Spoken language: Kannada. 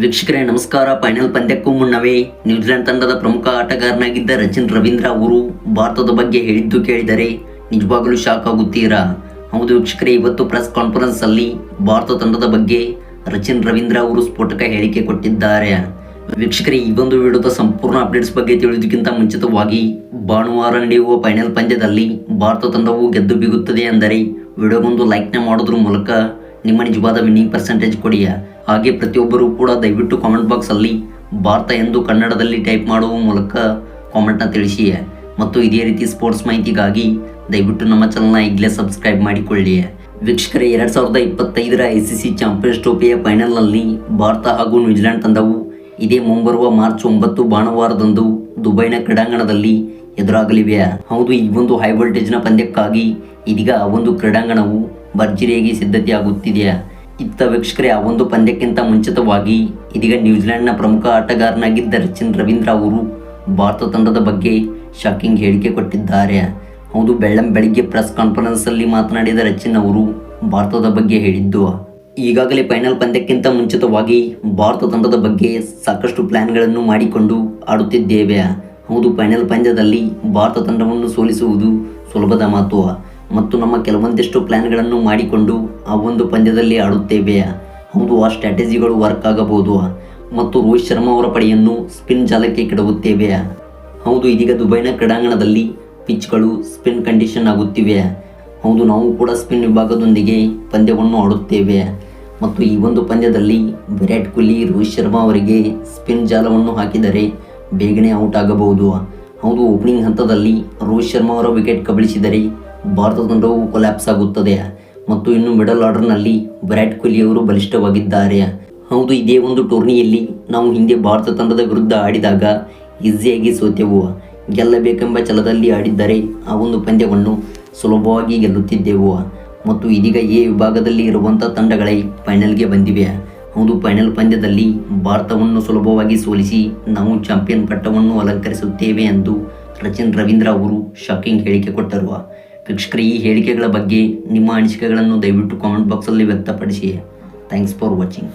ವೀಕ್ಷಕರೇ, ನಮಸ್ಕಾರ. ಫೈನಲ್ ಪಂದ್ಯಕ್ಕೂ ಮುನ್ನವೇ ನ್ಯೂಜಿಲೆಂಡ್ ತಂಡದ ಪ್ರಮುಖ ಆಟಗಾರನಾಗಿದ್ದ ರಚಿನ್ ರವೀಂದ್ರ ಅವರು ಭಾರತದ ಬಗ್ಗೆ ಹೇಳಿದ್ದು ಕೇಳಿದರೆ ನಿಜವಾಗಲೂ ಶಾಕ್ ಆಗುತ್ತೀರಾ? ಹೌದು ವೀಕ್ಷಕರೇ, ಇವತ್ತು ಪ್ರೆಸ್ ಕಾನ್ಫರೆನ್ಸ್ ಅಲ್ಲಿ ಭಾರತ ತಂಡದ ಬಗ್ಗೆ ರಚಿನ್ ರವೀಂದ್ರ ಅವರು ಸ್ಫೋಟಕ ಹೇಳಿಕೆ ಕೊಟ್ಟಿದ್ದಾರೆ. ವೀಕ್ಷಕರೇ, ಈ ಒಂದು ವಿಡಿಯೋದ ಸಂಪೂರ್ಣ ಅಪ್ಡೇಟ್ಸ್ ಬಗ್ಗೆ ತಿಳಿಯೋದಕ್ಕಿಂತ ಮುಂಚಿತವಾಗಿ ಭಾನುವಾರ ನಡೆಯುವ ಫೈನಲ್ ಪಂದ್ಯದಲ್ಲಿ ಭಾರತ ತಂಡವು ಗೆದ್ದು ಬಿಗುತ್ತದೆ ಅಂದರೆ ವಿಡಿಯೋಗೊಂದು ಲೈಕ್ನ ಮಾಡೋದ್ರ ಮೂಲಕ ನಿಮ್ಮ ನಿಜವಾದ ವಿನ್ನಿಂಗ್ ಪರ್ಸೆಂಟೇಜ್ ಕೊಡಿ ಹಾಗೆ ಪ್ರತಿಯೊಬ್ಬರೂ ಕೂಡ ದಯವಿಟ್ಟು ಕಾಮೆಂಟ್ ಬಾಕ್ಸಲ್ಲಿ ಭಾರತ ಎಂದು ಕನ್ನಡದಲ್ಲಿ ಟೈಪ್ ಮಾಡುವ ಮೂಲಕ ಕಾಮೆಂಟ್ನ ತಿಳಿಸಿ ಮತ್ತು ಇದೇ ರೀತಿ ಸ್ಪೋರ್ಟ್ಸ್ ಮಾಹಿತಿಗಾಗಿ ದಯವಿಟ್ಟು ನಮ್ಮ ಚಾನಲ್ನ ಈಗಲೇ ಸಬ್ಸ್ಕ್ರೈಬ್ ಮಾಡಿಕೊಳ್ಳಿ ವೀಕ್ಷಕರೇ, ಎರಡು ಸಾವಿರದ ಇಪ್ಪತ್ತೈದರ ಐ ಸಿ ಸಿ ಚಾಂಪಿಯನ್ಸ್ ಟ್ರೋಫಿಯ ಫೈನಲ್ನಲ್ಲಿ ಭಾರತ ಹಾಗೂ ನ್ಯೂಜಿಲೆಂಡ್ ತಂಡವು ಇದೇ ಮುಂಬರುವ ಮಾರ್ಚ್ ಒಂಬತ್ತು ಭಾನುವಾರದಂದು ದುಬೈನ ಕ್ರೀಡಾಂಗಣದಲ್ಲಿ ಎದುರಾಗಲಿವೆ. ಹೌದು, ಈ ಒಂದು ಹೈ ವೋಲ್ಟೇಜ್ನ ಪಂದ್ಯಕ್ಕಾಗಿ ಇದೀಗ ಆ ಒಂದು ಕ್ರೀಡಾಂಗಣವು ಭರ್ಜರಿಯಾಗಿ ಸಿದ್ಧತೆಯಾಗುತ್ತಿದೆಯಾ? ಇತ್ತ ವೀಕ್ಷಕರೇ, ಆ ಒಂದು ಪಂದ್ಯಕ್ಕಿಂತ ಮುಂಚಿತವಾಗಿ ಇದೀಗ ನ್ಯೂಜಿಲೆಂಡ್ನ ಪ್ರಮುಖ ಆಟಗಾರನಾಗಿದ್ದ ರಚಿನ್ ರವೀಂದ್ರ ಅವರು ಭಾರತ ತಂಡದ ಬಗ್ಗೆ ಶಾಕಿಂಗ್ ಹೇಳಿಕೆ ಕೊಟ್ಟಿದ್ದಾರೆ. ಹೌದು, ಬೆಳ್ಳಂ ಬೆಳಿಗ್ಗೆ ಪ್ರೆಸ್ ಕಾನ್ಫರೆನ್ಸ್ ಅಲ್ಲಿ ಮಾತನಾಡಿದ ರಚಿನ್ ಅವರು ಭಾರತದ ಬಗ್ಗೆ ಹೇಳಿದ್ದು. ಈಗಾಗಲೇ ಫೈನಲ್ ಪಂದ್ಯಕ್ಕಿಂತ ಮುಂಚಿತವಾಗಿ ಭಾರತ ತಂಡದ ಬಗ್ಗೆ ಸಾಕಷ್ಟು ಪ್ಲ್ಯಾನ್ಗಳನ್ನು ಮಾಡಿಕೊಂಡು ಆಡುತ್ತಿದ್ದೇವೆ. ಹೌದು, ಫೈನಲ್ ಪಂದ್ಯದಲ್ಲಿ ಭಾರತ ತಂಡವನ್ನು ಸೋಲಿಸುವುದು ಸುಲಭದ ಮಾತು. ಮತ್ತು ನಮ್ಮ ಕೆಲವೊಂದಿಷ್ಟು ಪ್ಲ್ಯಾನ್ಗಳನ್ನು ಮಾಡಿಕೊಂಡು ಆ ಒಂದು ಪಂದ್ಯದಲ್ಲಿ ಆಡುತ್ತೇವೆ. ಹೌದು, ಆ ಸ್ಟ್ರಾಟಜಿಗಳು ವರ್ಕ್ ಆಗಬಹುದು. ಮತ್ತು ರೋಹಿತ್ ಶರ್ಮಾ ಅವರ ಪಡೆಯನ್ನು ಸ್ಪಿನ್ ಜಾಲಕ್ಕೆ ಕೆಡವುತ್ತೇವೆ. ಹೌದು, ಇದೀಗ ದುಬೈನ ಕ್ರೀಡಾಂಗಣದಲ್ಲಿ ಪಿಚ್ಗಳು ಸ್ಪಿನ್ ಕಂಡೀಷನ್ ಆಗುತ್ತಿವೆ. ಹೌದು, ನಾವು ಕೂಡ ಸ್ಪಿನ್ ವಿಭಾಗದೊಂದಿಗೆ ಪಂದ್ಯವನ್ನು ಆಡುತ್ತೇವೆ. ಮತ್ತು ಈ ಒಂದು ಪಂದ್ಯದಲ್ಲಿ ವಿರಾಟ್ ಕೊಹ್ಲಿ, ರೋಹಿತ್ ಶರ್ಮಾ ಅವರಿಗೆ ಸ್ಪಿನ್ ಜಾಲವನ್ನು ಹಾಕಿದರೆ ಬೇಗನೆ ಔಟ್ ಆಗಬಹುದು. ಹೌದು, ಓಪನಿಂಗ್ ಹಂತದಲ್ಲಿ ರೋಹಿತ್ ಶರ್ಮಾ ಅವರ ವಿಕೆಟ್ ಕಬಳಿಸಿದರೆ ಭಾರತ ತಂಡವು ಕೊಲ್ಯಾಪ್ಸ್ ಆಗುತ್ತದೆ. ಮತ್ತು ಇನ್ನು ಮಿಡಲ್ ಆರ್ಡರ್ನಲ್ಲಿ ವಿರಾಟ್ ಕೊಹ್ಲಿ ಅವರು ಬಲಿಷ್ಠವಾಗಿದ್ದಾರೆ. ಹೌದು, ಇದೇ ಒಂದು ಟೂರ್ನಿಯಲ್ಲಿ ನಾವು ಹಿಂದೆ ಭಾರತ ತಂಡದ ವಿರುದ್ಧ ಆಡಿದಾಗ ಈಸಿಯಾಗಿ ಸೋತೆವು. ಗೆಲ್ಲಬೇಕೆಂಬ ಛಲದಲ್ಲಿ ಆಡಿದ್ದರೆ ಆ ಒಂದು ಪಂದ್ಯವನ್ನು ಸುಲಭವಾಗಿ ಗೆಲ್ಲುತ್ತಿದ್ದೆವು. ಮತ್ತು ಇದೀಗ ಎ ವಿಭಾಗದಲ್ಲಿ ಇರುವಂಥ ತಂಡಗಳೇ ಫೈನಲ್ಗೆ ಬಂದಿವೆ. ಹೌದು ಫೈನಲ್ ಪಂದ್ಯದಲ್ಲಿ ಭಾರತವನ್ನು ಸುಲಭವಾಗಿ ಸೋಲಿಸಿ ನಾವು ಚಾಂಪಿಯನ್ ಪಟ್ಟವನ್ನು ಅಲಂಕರಿಸುತ್ತೇವೆ ಎಂದು ರಚಿನ್ ರವೀಂದ್ರ ಅವರು ಶಾಕಿಂಗ್ ಹೇಳಿಕೆ ಕೊಟ್ಟರು. ವೀಕ್ಷಕರೇ ಈ ಹೇಳಿಕೆಗಳ ಬಗ್ಗೆ ನಿಮ್ಮ ಅನಿಸಿಕೆಗಳನ್ನು ದಯವಿಟ್ಟು ಕಾಮೆಂಟ್ ಬಾಕ್ಸಲ್ಲಿ ವ್ಯಕ್ತಪಡಿಸಿ. Thanks for watching